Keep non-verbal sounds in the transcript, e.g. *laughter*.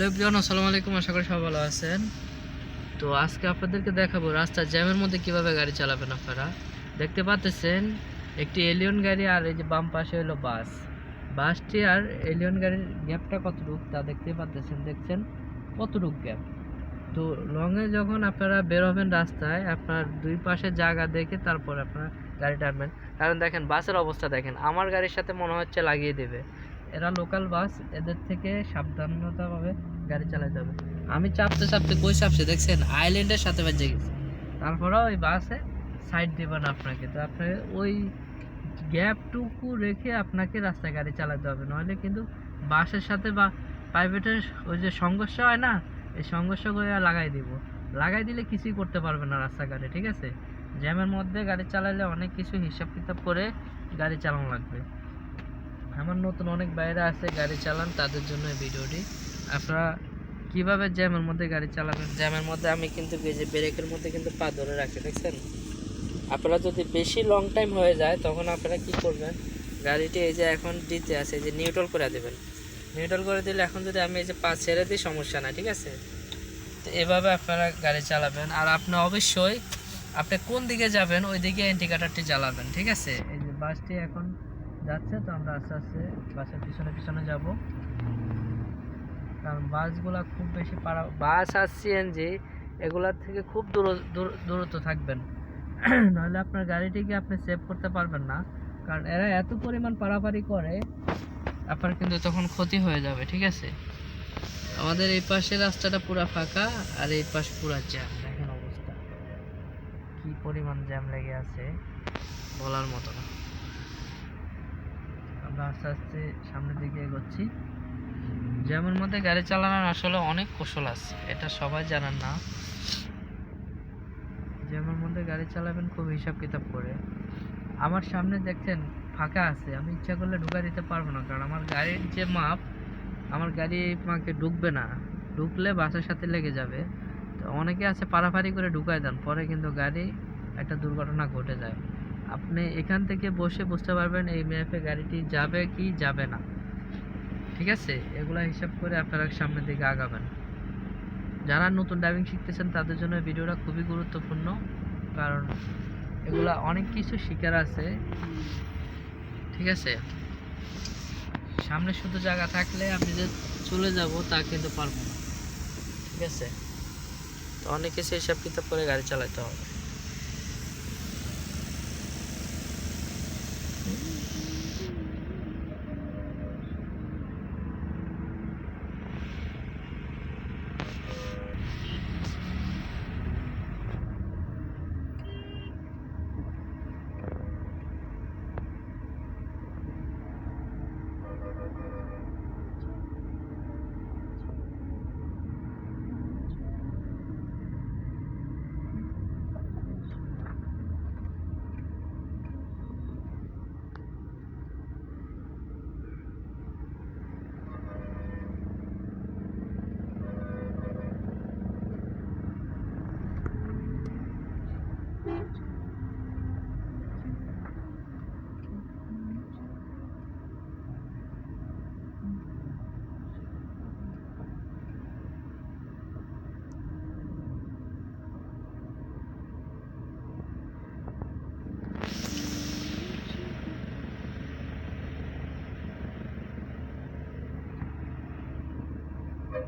Hello everyone, আসসালামু আলাইকুম, আশা করি সবাই ভালো আছেন। তো আজকে আপনাদেরকে দেখাবো রাস্তার জ্যামের মধ্যে কীভাবে গাড়ি চালাবেন আপনারা। দেখতে পাচ্ছেন একটি এলিয়ন গাড়ি আর এই যে বাম পাশে হলো বাস। বাসটি আর এলিয়ন গাড়ির গ্যাপটা কতটুক তা দেখতে পাচ্ছেন দেখছেন? কতটুক গ্যাপ? তো লংয়ে যখন আপনারা বের হবেন রাস্তায়, আপনার দুই পাশে জায়গা দেখে তারপর আপনারা গাড়ি টানবেন। কারণ দেখেন, বাসের অবস্থা দেখেন, আমার গাড়ির সাথে মনে হচ্ছে লাগিয়ে দেবে। এরা লোকাল বাস এদের থেকে সাবধানতাভাবে গাড়ি চালাতে হবে। আমি চাপতে চাপতে কই চাপছে দেখছেন? আইল্যান্ডের সাথে বাজে গেছে। তারপরেও ওই বাসে সাইড দেবেন আপনাকে। তো আপনাকে ওই গ্যাপটুকু রেখে আপনাকে রাস্তায় গাড়ি চালাতে হবে। নইলে কিন্তু বাসের সাথে বা প্রাইভেটের ওই যে সংঘর্ষ হয় না, এই সংঘর্ষ করে লাগাই দিব। লাগাই দিলে কিছুই করতে পারবে না রাস্তাঘাটে, ঠিক আছে? জ্যামের মধ্যে গাড়ি চালালে অনেক কিছু হিসাব কিতাব করে গাড়ি চালানো লাগবে। আমার নতুন অনেক বাইরে আছে গাড়ি চালান, তাদের জন্য এই ভিডিওটি। আপনারা কীভাবে জ্যামের মধ্যে গাড়ি চালাবেন? জ্যামের মধ্যে আমি কিন্তু যে ব্রেকের মধ্যে কিন্তু পা ধরে রাখি, দেখছেন? আপনারা যদি বেশি লং টাইম হয়ে যায়, তখন আপনারা কি করবেন? গাড়িটি এই যে এখন দিতে আছে যে নিউট্রাল করে দেবেন। নিউট্রাল করে দিলে এখন যদি আমি এই যে পা ছেড়ে দিই, সমস্যা নাই, ঠিক আছে? তো এভাবে আপনারা গাড়ি চালাবেন। আর আপনি অবশ্যই, আপনি কোন দিকে যাবেন ওই দিকে ইন্ডিকেটারটি জ্বালাবেন, ঠিক আছে? এই যে বাসটি এখন যাচ্ছে, তো আমরা আস্তে আস্তে বাসের পিছনে পিছনে যাব। কারণ বাসগুলা খুব বেশি পাড়া বাস আর সিএনজি এগুলার থেকে খুব দূর, দূর- দূরত্ব থাকবেন। *clears throat* নাহলে আপনার গাড়িটিকে আপনি সেভ করতে পারবেন না। কারণ এরা এত পরিমাণ পারাপারি করে, আপনার কিন্তু তখন ক্ষতি হয়ে যাবে, ঠিক আছে? আমাদের এই পাশের রাস্তাটা পুরা ফাঁকা, আর এই পাশ পুরা জ্যাম। দেখেন অবস্থা। কি পরিমাণ জ্যাম লেগে আছে, বলার মতো না। আমরা আস্তে আস্তে সামনের দিকে এগোচ্ছি। জ্যামের মধ্যে গাড়ি চালানোর আসলে অনেক কৌশল আছে, এটা সবাই জানেন না। জ্যামের মধ্যে গাড়ি চালাবেন খুব হিসাব কিতাব করে। আমার সামনে দেখছেন ফাঁকা আছে, আমি ইচ্ছা করলে ঢুকা দিতে পারব না, কারণ আমার গাড়ির যে মাপ, আমার গাড়ি মাকে ঢুকবে না। ঢুকলে বাসের সাথে লেগে যাবে। তো অনেকে আছে পারাপারি করে ঢুকায় দেন, পরে কিন্তু গাড়ি একটা দুর্ঘটনা ঘটে যায়। আপনি এখান থেকে বসে বুঝতে পারবেন এই ম্যাপে গাড়িটি যাবে কি যাবে না। ঠিক আছে? এগুলা হিসাব করে আপনারা সামনের দিকে আগাবেন। যারা নতুন ড্রাইভিং শিখতেছেন, তাদের জন্য ভিডিওটা খুবই গুরুত্বপূর্ণ। কারণ এগুলা অনেক কিছু শিকার আছে। ঠিক আছে? সামনে শুধু জায়গা থাকলে আমি যে চলে যাব, তা কিন্তু পারব না। ঠিক আছে? তো অনেক কিছু হিসাব কিতাব করে গাড়ি চালাতে হবে। Mm-hmm.